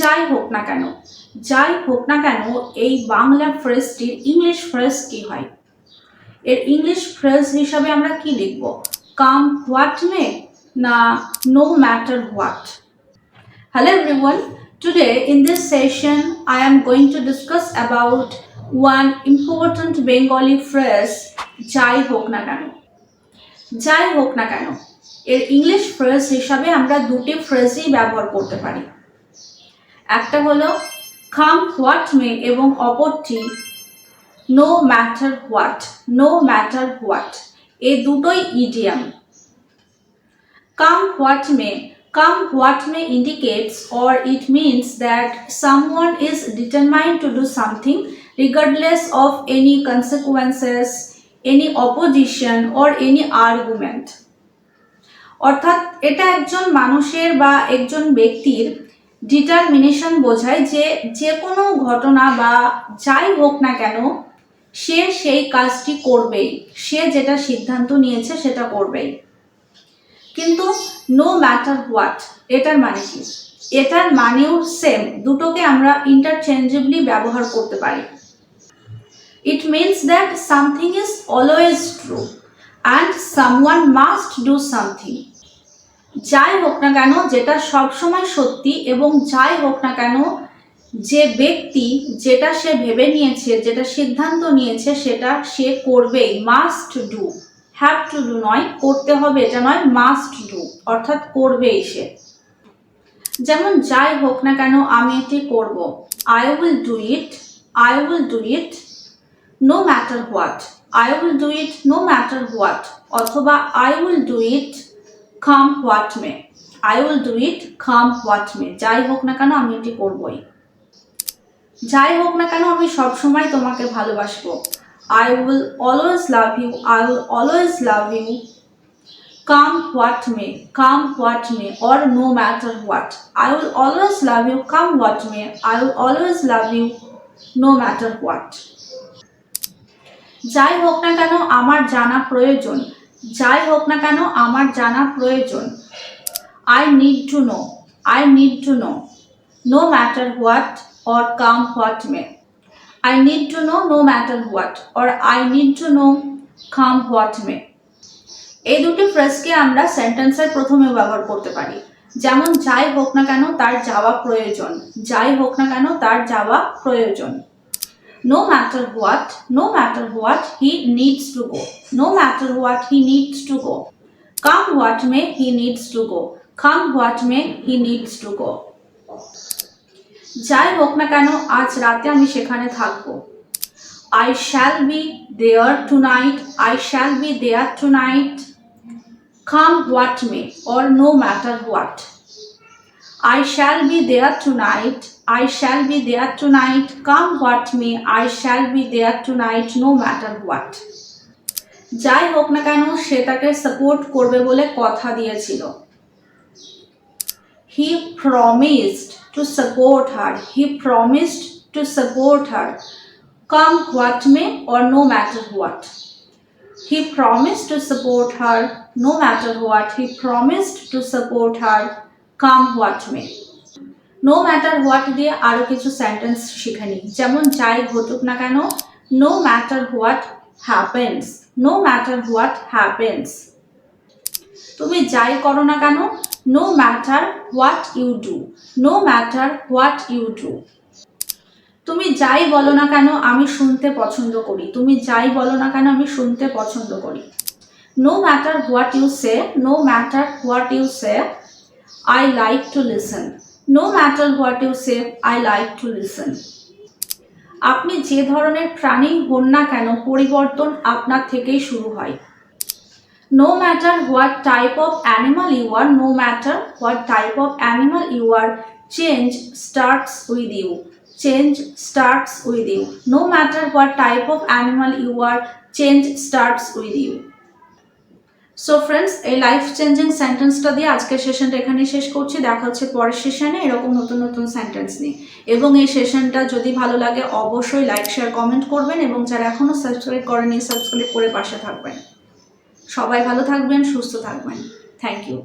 যাই হোক না কেন, যাই হোক না কেন এই বাংলা ফ্রেজটির ইংলিশ ফ্রেজ কি হয়? এর ইংলিশ ফ্রেজ হিসাবে আমরা কি লিখব? কাম হোয়াট মে না no matter what Hello everyone. Today in this session I am going to discuss about one important Bengali phrase, যাই হোক না কেন। যাই হোক না কেন, এর ইংলিশ ফ্রেজ হিসাবে আমরা দুটি ফ্রেজই ব্যবহার করতে পারি। একটা হলো কাম হোয়াট মে এবং অপরটি no matter what no matter what এ দুটোই idiom come what may come what may indicates or it means that someone is determined to do something regardless of any consequences any opposition or any argument অর্থাৎ এটা একজন মানুষের বা একজন ব্যক্তির determination বোঝায় যে যে কোনো ঘটনা বা যাই হোক না কেন, সে সেই কাজটি করবেই। সে যেটা সিদ্ধান্ত নিয়েছে সেটা করবেই। কিন্তু নো ম্যাটার হোয়াট এটার মানে কি? এটার মানেও সেম দুটোকে আমরা ইন্টারচেঞ্জেবলি ব্যবহার করতে পারি। It means that something is always true and someone must do something যাই হোক না কেন, যেটা সবসময় সত্যি এবং যাই হোক না কেন, যে ব্যক্তি যেটা সে ভেবে নিয়েছে, যেটা সিদ্ধান্ত নিয়েছে, সেটা সে করবেই। Must do have to do নয়, করতে হবে এটা নয় মাস্ট ডু অর্থাৎ করবেই সে। যেমন যাই হোক না কেন, আমি এটি করব। I will do it I will do it no matter what I will do it no matter what অথবা I will do it come what may I will do it come what may যাই হোক না কেন আমি এটি করবই। যাই হোক না কেন আমি সব সময় তোমাকে ভালোবাসবো। I will always love you I will always love you come what may come what may or no matter what I will always love you come what may I will always love you no matter what যাই হোক না কেন, আমার জানা প্রয়োজন। যাই হোক না কেন, আমার জানা প্রয়োজন। I need to know I need to know no matter what or come what may I need to know no matter what or I need to know come what may এই দুটি ফ্রেজকে আমরা সেন্টেন্সের প্রথমে ব্যবহার করতে পারি। যেমন, যাই হোক না কেন, তার যাওয়া প্রয়োজন। যাই হোক না কেন, তার যাওয়া প্রয়োজন। No matter what no matter what he needs to go no matter what he needs to go come what may he needs to go come what may he needs to go যাই হোক না কেন, আজ রাতে আমি সেখানে থাকব। I shall be there tonight I shall be there tonight come what may or no matter what I shall be there tonight I shall be there tonight come what may I shall be there tonight no matter what যাই হোক না কেন সে তাকে support করবে বলে কথা দিয়েছিল he promised to support her. He promised to support her, come what may or no matter what. He promised to support her no matter what. He promised to support her, come what may. No matter what দিয়ে আরও কিছু sentence শিখে নিই। যেমন যাই ঘটুক না কেন no matter what happens no matter what happens তুমি যাই করো না কেন no matter what you do no matter what you do তুমি যাই বলো না কেন, আমি শুনতে পছন্দ করি। তুমি যাই বলো না কেন, আমি শুনতে পছন্দ করি। No matter what you say no matter what you say I like to listen no matter what you say I like to listen আপনি যে ধরনের প্রাণী হন না কেন, পরিবর্তন আপনার থেকেই শুরু হয়। No matter what type of animal you are no matter what type of animal you are change starts with you change starts with you no matter what type of animal you are change starts with you so friends এই life changing সেন্টেন্সটা দিয়ে আজকের সেশনটা এখানে শেষ করছি। দেখা হচ্ছে পরের সেশনে এরকম নতুন নতুন সেন্টেন্স নিয়ে। এবং এই সেশনটা যদি ভালো লাগে, অবশ্যই লাইক শেয়ার কমেন্ট করবেন এবং যারা এখনও সাবস্ক্রাইব করেনি সাবস্ক্রাইব করে পাশে থাকবেন। সবাই ভালো থাকবেন, সুস্থ থাকবেন। Thank you